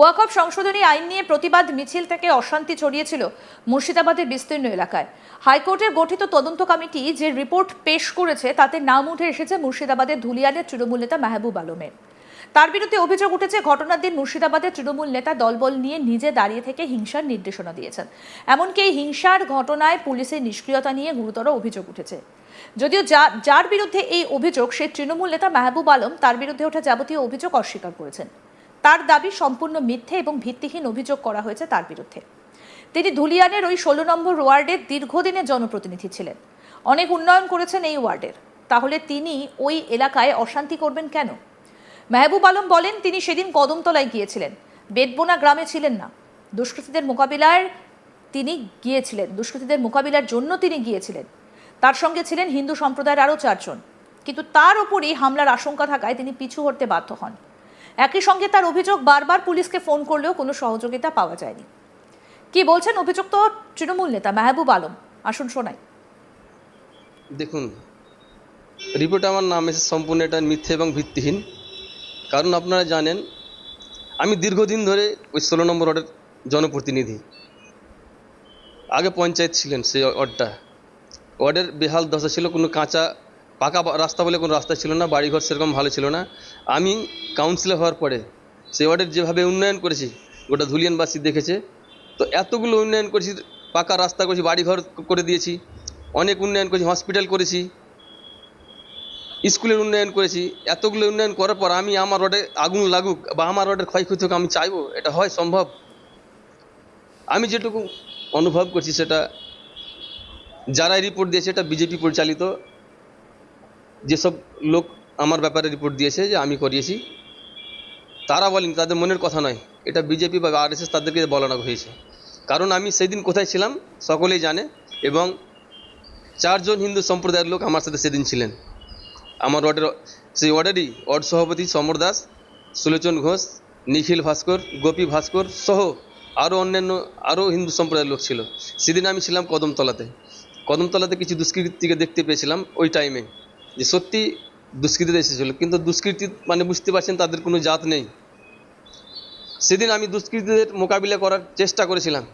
ওয়াকফ সংশোধনী আইন নিয়ে প্রতিবাদ মিছিল থেকে অশান্তি ছড়িয়েছিল মুর্শিদাবাদের বিস্তীর্ণ এলাকায়। হাইকোর্টের গঠিত তদন্ত কমিটি যে রিপোর্ট পেশ করেছে, তাতে নাম উঠে এসেছে মুর্শিদাবাদের ধুলিয়ানের তৃণমূল নেতা মাহবুব আলমের। তার বিরুদ্ধে অভিযোগ উঠেছে, ঘটনার দিন মুর্শিদাবাদের তৃণমূল নেতা দলবল নিয়ে নিজে দাঁড়িয়ে থেকে হিংসার নির্দেশনা দিয়েছেন। এমনকি এই হিংসার ঘটনায় পুলিশের নিষ্ক্রিয়তা নিয়ে গুরুতর অভিযোগ উঠেছে। যদিও যার বিরুদ্ধে এই অভিযোগ, সে তৃণমূল নেতা মাহবুব আলম তার বিরুদ্ধে ওঠা যাবতীয় অভিযোগ অস্বীকার করেছেন। তার দাবি সম্পূর্ণ মিথ্যে এবং ভিত্তিহীন অভিযোগ করা হয়েছে তার বিরুদ্ধে। তিনি ধুলিয়ানের ওই ষোলো নম্বর ওয়ার্ডের দীর্ঘদিনের জনপ্রতিনিধি ছিলেন। অনেক উন্নয়ন করেছেন এই ওয়ার্ডের। তাহলে তিনি ওই এলাকায় অশান্তি করবেন কেন? মেহবুব আলম বলেন, তিনি সেদিন কদমতলায় গিয়েছিলেন। বেদবোনা গ্রামে ছিলেন না। দুষ্কৃতীদের মোকাবিলার তিনি গিয়েছিলেন। দুষ্কৃতীদের মোকাবিলার জন্য তিনি গিয়েছিলেন। তার সঙ্গে ছিলেন হিন্দু সম্প্রদায়ের আরও চারজন। কিন্তু তার উপরই হামলার আশঙ্কা থাকায় তিনি পিছু হটতে বাধ্য হন। একই সঙ্গে তার অভিযোগ বারবার পুলিশকে ফোন করলেও কোনো সহযোগিতা পাওয়া যায়নি। কি বলছেন অভিযুক্ত তৃণমূল নেতা মেহবুব আলম? আসুন শোনাই। দেখুন রিপোর্ট আমার নাম এসে সম্পূর্ণ এটা মিথ্যে এবং ভিত্তিহীন। কারণ আপনারা জানেন, আমি দীর্ঘদিন ধরে ওই ষোলো নম্বর ওয়ার্ডের জনপ্রতিনিধি। আগে পঞ্চায়েত ছিলেন সেই ওয়ার্ডটা। ওয়ার্ডের বেহাল দশা ছিল কোনো কাঁচা পাকা রাস্তা বলে কোনো রাস্তা ছিল না, বাড়িঘর সেরকম ভালো ছিল না। আমি কাউন্সিলর হওয়ার পরে সেই ওয়ার্ডের যেভাবে উন্নয়ন করেছি, গোটা ধুলিয়ানবাসী দেখেছে, তো এতগুলো উন্নয়ন করেছি, পাকা রাস্তা করেছি, বাড়িঘর করে দিয়েছি, অনেক উন্নয়ন করেছি হসপিটাল করেছি, স্কুলের উন্নয়ন করেছি, এতগুলো উন্নয়ন করার পর আমি আমার রোডে আগুন লাগুক বা আমার রোডের ক্ষয়ক্ষতি হোক, আমি চাইব, এটা হয় সম্ভব? আমি যেটুকু অনুভব করছি সেটা, যারাই রিপোর্ট দিয়েছে, এটা বিজেপি পরিচালিত যেসব লোক আমার ব্যাপারে রিপোর্ট দিয়েছে যে আমি করিয়েছি, তারা বলেনি, তাদের মনের কথা নয়। এটা বিজেপি বা আরএসএস তাদেরকে বলানো হয়েছে। কারণ আমি সেদিন কোথায় ছিলাম, সকলেই জানে, এবং চারজন হিন্দু সম্প্রদায়ের লোক আমার সাথে সেদিন ছিলেন। আমার ওয়ার্ডের সেই ওয়ার্ডেরই ওয়ার্ড সভাপতি সমর দাস, সুলোচন ঘোষ, নিখিল ভাস্কর, গোপী ভাস্কর সহ আরও অন্যান্য আরও হিন্দু সম্প্রদায়ের লোক ছিল। সেদিন আমি ছিলাম কদমতলাতে। কদমতলাতে কিছু দুষ্কৃতীকে দেখতে পেয়েছিলাম ওই টাইমে যে সত্যি দুষ্কৃতীতে এসেছিল কিন্তু দুষ্কৃতী মানে বুঝতে পারছেন তাদের কোনো জাত নেই। সেদিন আমি দুষ্কৃতীদের মোকাবিলা করার চেষ্টা করেছিলাম।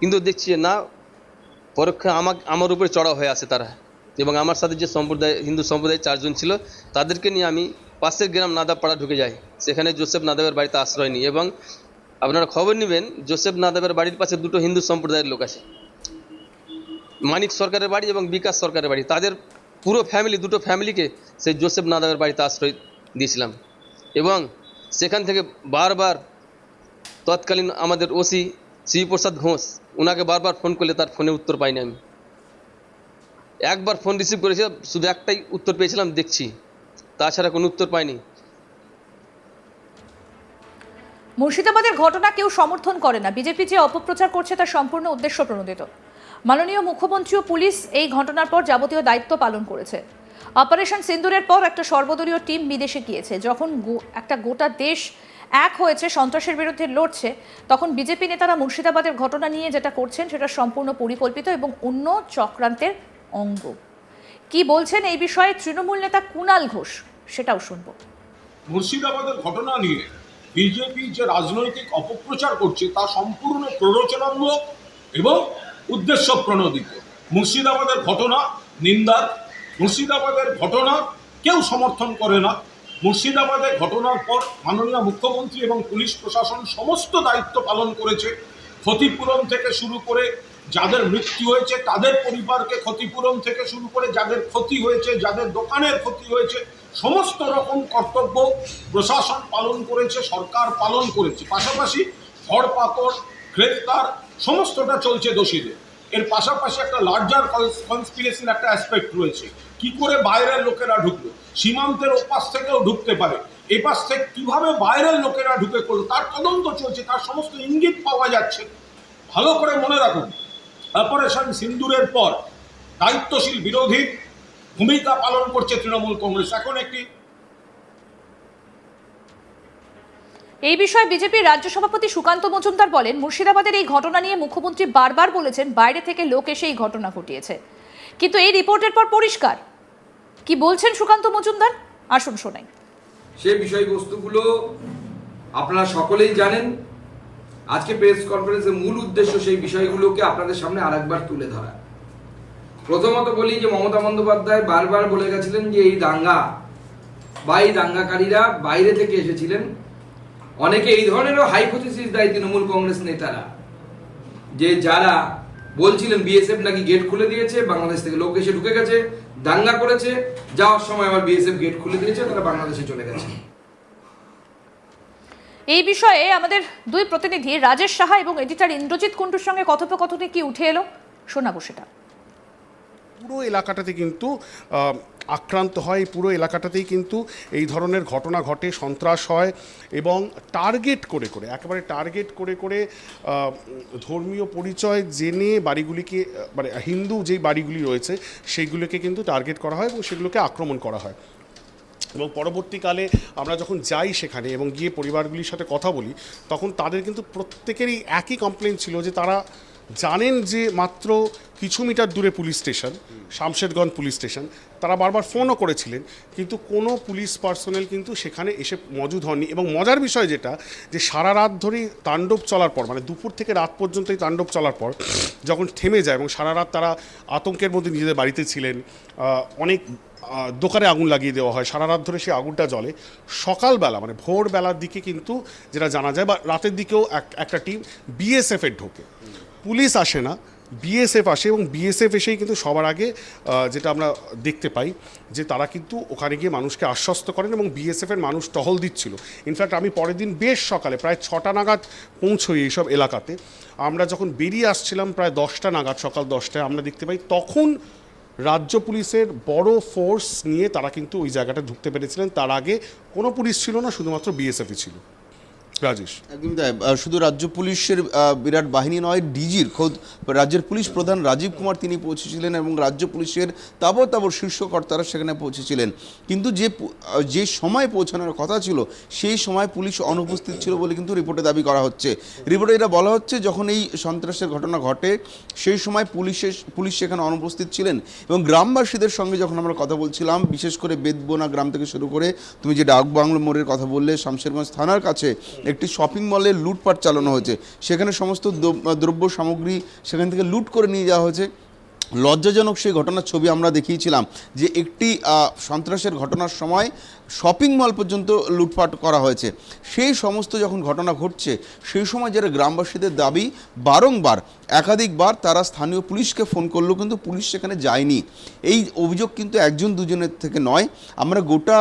কিন্তু দেখছি না, পরোক্ষে আমার আমার উপরে চড়া হয়ে আসে তারা। এবং আমার সাথে যে সম্প্রদায়, হিন্দু সম্প্রদায়ের চারজন ছিল, তাদেরকে নিয়ে আমি পাশের গ্রাম নাদাবপাড়া ঢুকে যাই। সেখানে জোসেফ নাদাবের বাড়িতে আশ্রয় নিই এবং আপনারা খবর নেবেন, জোসেফ নাদাবের বাড়ির পাশে দুটো হিন্দু সম্প্রদায়ের লোক আছে। মানিক সরকারের বাড়ি এবং বিকাশ সরকারের বাড়ি। তাদের পুরো ফ্যামিলি দুটো ফ্যামিলিকে সেই জোসেফ নাদাবের বাড়িতে আশ্রয় দিয়েছিলাম। এবং সেখান থেকে বারবার তৎকালীন আমাদের ওসি শ্রীপ্রসাদ ঘোষ ওনাকে বারবার ফোন করলে তার ফোনে উত্তর পাইনি আমি। একবার ফোন রিসিভ করেছি, শুধু একটাই উত্তর পেয়েছিলাম, দেখছি। তাছাড়া কোনো উত্তর পাইনি। মুর্শিদাবাদের ঘটনা কেউ সমর্থন করে না। বিজেপি যে অপপ্রচার করছে তা সম্পূর্ণ উদ্দেশ্য প্রণোদিত। মাননীয় মুখ্যমন্ত্রী ও পুলিশ এই ঘটনার পর যাবতীয় দায়িত্ব পালন করেছে। অপারেশন সিন্দুরের পর একটা সর্বদলীয় টিম বিদেশে গিয়েছে। যখন একটা গোটা দেশ এক হয়েছে, সন্ত্রাসের বিরুদ্ধে লড়ছে, তখন বিজেপি নেতারা মুর্শিদাবাদের ঘটনা নিয়ে যেটা করছেন, সেটা সম্পূর্ণ পরিকল্পিত এবং অন্য চক্রান্তের অঙ্গ। কি বলছেন এই বিষয়ে তৃণমূল নেতা কুণাল ঘোষ, সেটাও শুনব। মুর্শিদাবাদের ঘটনা নিয়ে বিজেপি যে রাজনৈতিক অপপ্রচার করছে, তা সম্পূর্ণ প্ররোচনামূলক এবং উদ্দেশ্য প্রণোদিত। মুর্শিদাবাদের ঘটনা নিন্দার, মুর্শিদাবাদের ঘটনা কেউ সমর্থন করে না। মুর্শিদাবাদের ঘটনার পর মাননীয় মুখ্যমন্ত্রী এবং পুলিশ প্রশাসন সমস্ত দায়িত্ব পালন করেছে। ক্ষতিপূরণ থেকে শুরু করে যাদের মৃত্যু হয়েছে, তাদের পরিবারকে ক্ষতিপূরণ থেকে শুরু করে যাদের ক্ষতি হয়েছে, যাদের দোকানের ক্ষতি হয়েছে, সমস্ত রকম কর্তব্য প্রশাসন পালন করেছে, সরকার পালন করেছে। পাশাপাশি ধরপাকড়, গ্রেফতার সমস্তটা চলছে দোষীদের। এর পাশাপাশি একটা লার্জার কনস্পিরেসির একটা অ্যাসপেক্ট রয়েছে। কি করে বাইরের লোকেরা ঢুকলো? সীমান্তের ওপাশ থেকেও ঢুকতে পারে। এপাশ থেকে কীভাবে বাইরের লোকেরা ঢুকে করল তার তদন্ত চলছে, তার সমস্ত ইঙ্গিত পাওয়া যাচ্ছে। ভালো করে মনে রাখুন অপারেশন সিন্দুরের পর দায়িত্বশীল বিরোধী ভূমিকা পালন করছে তৃণমূল কংগ্রেস। এখন একটি এই বিষয়ে বিজেপির রাজ্য সভাপতি সুকান্ত মজুমদার বলেন, মুর্শিদাবাদের এই ঘটনা নিয়ে মুখ্যমন্ত্রী বারবার বলেছেন, বাইরে থেকে লোক এসে এই ঘটনা ঘটিয়েছে। কিন্তু এই রিপোর্টের পর পরিষ্কার। কি বলছেন সুকান্ত মজুমদার? আসুন শোনাই। সে বিষয়বস্তুগুলো আপনারা সকলেই জানেন। আজকে প্রেস কনফারেন্সের মূল উদ্দেশ্য সেই বিষয়গুলোকে আপনাদের সামনে আরেকবার তুলে ধরা। প্রথমত বলি যে মমতা বন্দ্যোপাধ্যায় বারবার বলে গেছিলেন যে এই দাঙ্গা বা এই দাঙ্গাকারীরা বাইরে থেকে এসেছিলেন। অনেকে এই ধরনেরও হাইপোথিসিস দেয় তৃণমূল কংগ্রেস নেতারা। যে যারা বলছিলেন বিএসএফ নাকি গেট খুলে দিয়েছে বাংলাদেশ থেকে লোক এসে ঢুকে গেছে দাঙ্গা করেছে যাওয়ার সময় আবার বিএসএফ গেট খুলে দিয়েছে তারা বাংলাদেশে চলে গেছে। এই বিষয়ে আমাদের দুই প্রতিনিধি রাজেশ সাহা এবং এডিটর ইন্দ্রজিৎ কুণ্ডুর সঙ্গে কথোপকথনে কি উঠে এলো? শোনাবো সেটা। পুরো এলাকাটাতে কিন্তু আক্রান্ত হয় পুরো এলাকাটাতেই কিন্তু এই ধরনের ঘটনা ঘটে, সন্ত্রাস হয় এবং টার্গেট করে করে, একেবারে টার্গেট করে করে ধর্মীয় পরিচয় জেনে বাড়িগুলিকে মানে হিন্দু যেই বাড়িগুলি রয়েছে সেইগুলোকে কিন্তু টার্গেট করা হয় এবং সেগুলোকে আক্রমণ করা হয়। এবং পরবর্তীকালে আমরা যখন যাই সেখানে এবং গিয়ে পরিবারগুলির সাথে কথা বলি, তখন তাদের কিন্তু প্রত্যেকেরই একই কমপ্লেন ছিল যে তারা জানেন যে মাত্র কিছু মিটার দূরে police station, Samserganj police station, তারা বারবার ফোনও করেছিলেন, কিন্তু কোনো পুলিশ পার্সোনেল কিন্তু সেখানে এসে মজুদ হননি। এবং মজার বিষয় যেটা, যে সারা রাত ধরেই তাণ্ডব চলার পর মানে দুপুর থেকে রাত পর্যন্ত এই তাণ্ডব চলার পর, যখন থেমে যায় এবং সারা রাত তারা আতঙ্কের মধ্যে নিজেদের বাড়িতে ছিলেন অনেক দোকানে আগুন লাগিয়ে দেওয়া হয়, সারা রাত ধরে সেই আগুনটা জ্বলে। সকালবেলা মানে ভোরবেলার দিকে কিন্তু যেটা জানা যায়, বা রাতের দিকেও এক- একটা টিম বিএসএফের ঢোকে। পুলিশ আসে না বিএসএফ আসে এবং বিএসএফ এসেই কিন্তু সবার আগে যেটা আমরা দেখতে পাই যে তারা কিন্তু ওখানে গিয়ে মানুষকে আশ্বস্ত করেন এবং বিএসএফের মানুষ টহল দিচ্ছিল। ইনফ্যাক্ট আমি পরের দিন বেশ সকালে প্রায় ছটা নাগাদ পৌঁছই এইসব এলাকাতে। আমরা যখন বেরিয়ে আসছিলাম প্রায় দশটা নাগাদ, সকাল দশটায় আমরা দেখতে পাই তখন রাজ্য পুলিশের বড় ফোর্স নিয়ে তারা কিন্তু ওই জায়গাটা ঢুকতে পেরেছিলেন। তার আগে কোনো পুলিশ ছিল না, শুধুমাত্র বিএসএফই ছিল। রাজেশ। একদমই তাই। শুধু রাজ্য পুলিশের বিরাট বাহিনী নয়, ডিজির খোদ, রাজ্যের পুলিশ প্রধান রাজীব কুমার তিনি পৌঁছেছিলেন এবং রাজ্য পুলিশের তাবর তাবর শীর্ষ কর্তারা সেখানে পৌঁছেছিলেন। কিন্তু যে যে সময় পৌঁছানোর কথা ছিল, সেই সময় পুলিশ অনুপস্থিত ছিল বলে কিন্তু রিপোর্টে দাবি করা হচ্ছে। রিপোর্টে এটা বলা হচ্ছে, যখন এই সন্ত্রাসের ঘটনা ঘটে, সেই সময় পুলিশের পুলিশ সেখানে অনুপস্থিত ছিলেন এবং গ্রামবাসীদের সঙ্গে যখন আমরা কথা বলছিলাম, বিশেষ করে বেদবোনা গ্রাম থেকে শুরু করে, তুমি যে ডাকবাংলো মোড়ের কথা বললে, শামশেরগঞ্জ থানার কাছে একটি শপিং মলে লুটপাট চালানো হয়েছে। সেখানে সমস্ত দ্রব- দ্রব্য সামগ্রী সেখান থেকে লুট করে নিয়ে যাওয়া হয়েছে। লজ্জাজনক সেই ঘটনার ছবি আমরা দেখিয়েছিলাম যে একটি সন্ত্রাসের ঘটনার সময় শপিং মল পর্যন্ত লুটপাট করা হয়েছে। সেই সমস্ত যখন ঘটনা ঘটছে, সেই সময় যারা গ্রামবাসীদের দাবি বারংবার, একাধিকবার তারা স্থানীয় পুলিশকে ফোন করলেও কিন্তু পুলিশ সেখানে যায়নি। এই অভিযোগ কিন্তু একজন দুজনের থেকে নয়। আমরা গোটা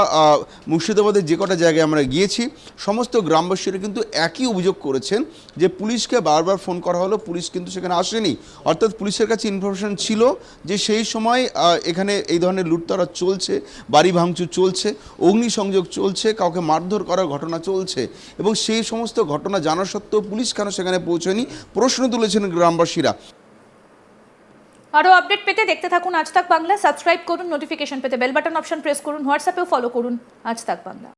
মুর্শিদাবাদের যে কটা জায়গায় আমরা গিয়েছি, সমস্ত গ্রামবাসীরা কিন্তু একই অভিযোগ করেছেন যে পুলিশকে বারবার ফোন করা হলো, পুলিশ কিন্তু সেখানে আসেনি। অর্থাৎ পুলিশের কাছে ইনফরমেশন ছিল যে সেই সময় এখানে এই ধরনের লুটতরা চলছে, বাড়ি ভাঙচুর চলছে, অগ্নিসংযোগ চলছে, কাউকে মারধর করার ঘটনা চলছে এবং সেই সমস্ত ঘটনা জানা সত্ত্বেও পুলিশ কেন সেখানে পৌঁছয়নি প্রশ্ন তুলেছেন গ্রামবাসীরা। আরও আপডেট পেতে দেখতে থাকুন আজ তাক বাংলা। সাবস্ক্রাইব করুন, নোটিফিকেশন পেতে বেল বাটন অপশন প্রেস করুন, হোয়াটসঅ্যাপেও ফলো করুন আজ তাক বাংলা।